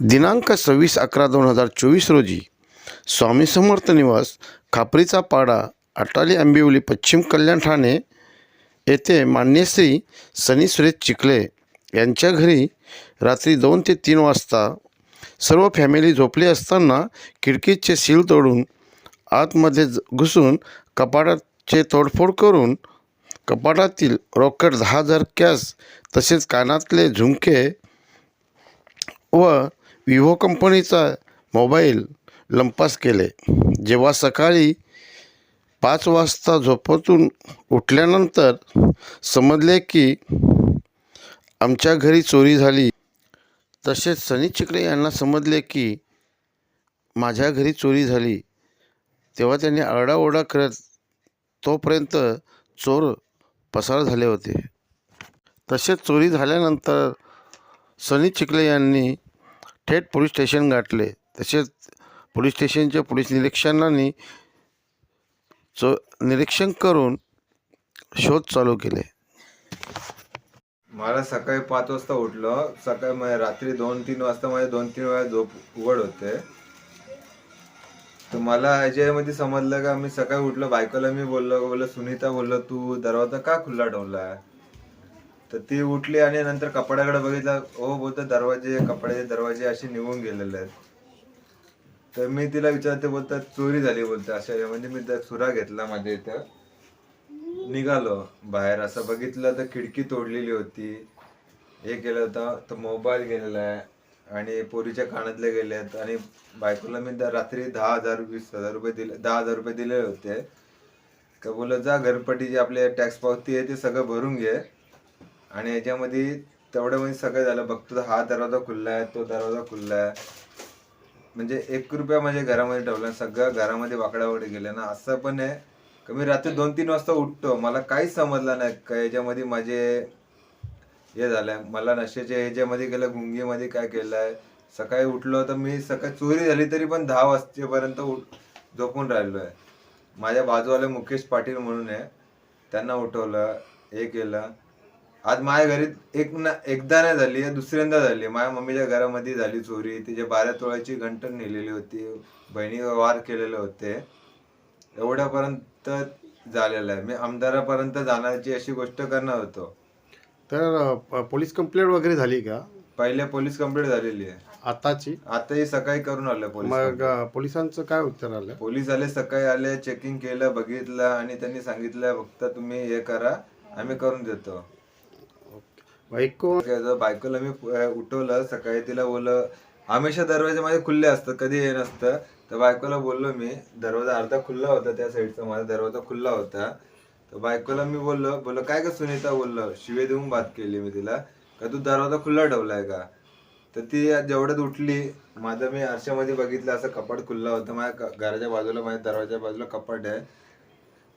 दिनांक सव्वीस अकरा दोन हजार चोवीस रोजी स्वामी समर्थ निवास खापरीचा पाडा अटाली आंबिवली पश्चिम कल्याण ठाणे येथे मान्य श्री सनी सुरेश चिखले यांच्या घरी रात्री दोन ते तीन वाजता सर्व फॅमिली झोपली असताना खिडकीचे सील तोडून आतमध्ये घुसून कपाटाचे तोडफोड करून कपाटातील रोकड दहा हजार कॅश तसेच कानातले झुमके व विवो कंपनीचा मोबाईल लंपास केले. जेव्हा सकाळी पाच वाजता झोपतून उठल्यानंतर समजले की आमच्या घरी चोरी झाली. तसेच सनी चिकले यांना समजले की माझ्या घरी चोरी झाली. तेव्हा त्यांनी आरडाओरडा करत तोपर्यंत चोर पसार झाले होते. तसेच चोरी झाल्यानंतर सनी चिखले यांनी थेट पोलीस स्टेशन गाठले. तसेच पोलीस स्टेशनच्या पोलीस निरीक्षणांनी चो निरीक्षण करून शोध चालू केले. मला सकाळी पाच वाजता उठलो. सकाळी म्हणजे रात्री दोन तीन वाजता माझे दोन तीन वेळा झोप उघड होते. तर मला ह्याच्यामध्ये समजलं का मी सकाळी उठलो बायकोला मी बोललो बोललो सुनीता बोललो तू दरवाजा का खुल्ला ठेवला तर ती उठली आणि नंतर कपड्याकडे बघितलं हो बोलतो दरवाजे कपड्याचे दरवाजे असे निघून गेलेले आहेत. तर मी तिला विचारते बोलतात चोरी झाली बोलते अशा यामध्ये म्हणजे मी त्या सुरा घेतला माझ्या इथं. निघालो बाहेर असं बघितलं तर खिडकी तोडलेली होती. हे केलं होतं तर मोबाईल गेलेला आहे आणि पोरीच्या कानातले आहेत आणि बायकोला मी द- रात्री दहा हजार वीस हजार रुपये दिले दहा हजार रुपये दिले होते. का बोलत जा घरपट्टीची आपले टॅक्स पावती आहे ते सगळं भरून घे. आणि याच्यामध्ये तेवढं म्हणजे सगळं झालं. बघतो तर हा दरवाजा खुल्ला आहे तो दरवाजा खुल्ला आहे. म्हणजे एक रुपया माझ्या घरामध्ये ठेवला सगळं घरामध्ये वाकडावाकडी गेले ना असं पण आहे. का मी रात्री दोन तीन वाजता उठतो. मला काहीच समजलं नाही. का याच्यामध्ये माझे हे झालंय. मला नशेच्या ह्याच्यामध्ये गेलं गुंगीमध्ये काय केलं आहे सकाळी उठलो तर मी सकाळी चोरी झाली तरी पण दहा वाजतेपर्यंत उठ झोपून राहिलो आहे माझ्या बाजूवाले मुकेश पाटील म्हणून आहे. त्यांना उठवलं हे केलं. आज माझ्या घरी एक ना एकदा नाही झाली दुसऱ्यांदा झाली. माझ्या मम्मीच्या घरामध्ये झाली चोरी. तिच्या बारा तोळ्याची घंटण नेलेली होती. बहिणी वार केलेले होते. एवढ्यापर्यंत झालेलं आहे. मी आमदारापर्यंत जाण्याची अशी गोष्ट करणार होतो. तर पोलीस कंप्लेंट वगैरे झाली का? पहिले पोलीस कंप्लेंट झालेली आहे. आताची? आता ही सकाळी करून आलं पोलीस मग अ, पोलिसांचं काय उत्तर आलं? पोलीस आले सकाळी आले चेकिंग केलं बघितलं आणि त्यांनी सांगितलं फक्त तुम्ही हे करा आम्ही करून देतो. बायको बायकोला मी उठवलं सकाळी तिला बोललं हमेशा दरवाजे माझे खुल्ले असतात कधी हे नसतं. तर बायकोला बोललो मी दरवाजा अर्धा खुल्ला होता त्या साईडचा माझा दरवाजा खुल्ला होता. तर बायकोला मी बोललो बोललो काय का सुनीता? बोललो शिवे देऊन बात केली मी तिला. का तू दरवाजा खुल्ला ठेवलाय का? तर ती जेवढ्यात उठली माझं मी आरशामध्ये बघितलं असं कपाट खुल्ला होतं. माझ्या घराच्या बाजूला माझ्या दरवाजा बाजूला कपाट आहे.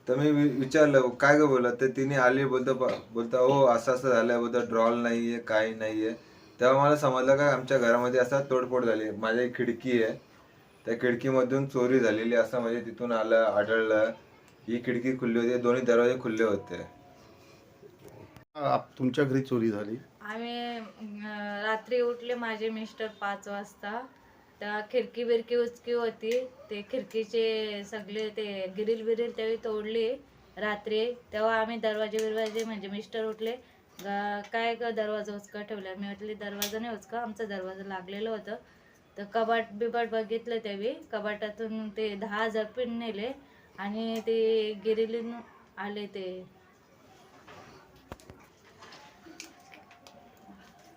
तर मी विचारलं काय ग बोलत? तर तिने आली बोलतो बोलता हो असं असं झालंय बोलतो ड्रॉल नाहीये काही नाहीये. तेव्हा मला समजलं का आमच्या घरामध्ये असा तोडफोड झाली. माझी एक खिडकी आहे. त्या खिडकीमधून चोरी झालेली असं म्हणजे तिथून आलं आढळलं. ही खिडकी खुल्ली होती. दोन्ही दरवाजे खुल्ले होते. आप- तुमच्या घरी चोरी झाली? आम्ही अं, रात्री उठले माझे मिस्टर पाच वाजता. त्या खिडकी बिरकी उचकी होती. ते खिडकीचे सगळे ते गिरील बिरील त्यावेळी तोडली. रात्री तेव्हा आम्ही दरवाजे बिरवाजे म्हणजे मिस्टर उठले. काय का दरवाजा उचका ठेवला? मी म्हटले दरवाजा नाही उचका आमचा दरवाजा लागलेलं होतं. तर कबाट बिबाट बघितलं त्यावेळी. कबाटातून ते दहा हजार पिन नेले आणि ते गिरिलीन आले ते.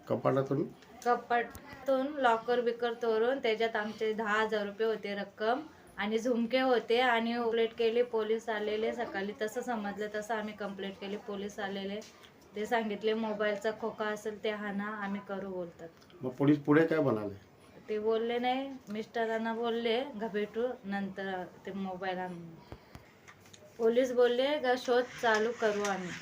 कपाटातून? कपाटातून लॉकर बिकर तोडून त्याच्यात आमचे दहा हजार रुपये होते रक्कम आणि झुमके होते आणि कंप्लेंट केली. पोलीस आलेले सकाळी तसं समजलं तसं आम्ही कंप्लेंट केली. पोलीस आलेले ते सांगितले मोबाईलचा खोका असेल ते हाना आम्ही करू बोलतात. मग पोलीस पुढे काय म्हणाले? ते बोलले नाही मिस्टरांना बोलले का भेटू नंतर ते मोबाईल आणून. पोलीस बोलले का शोध चालू करू आम्ही.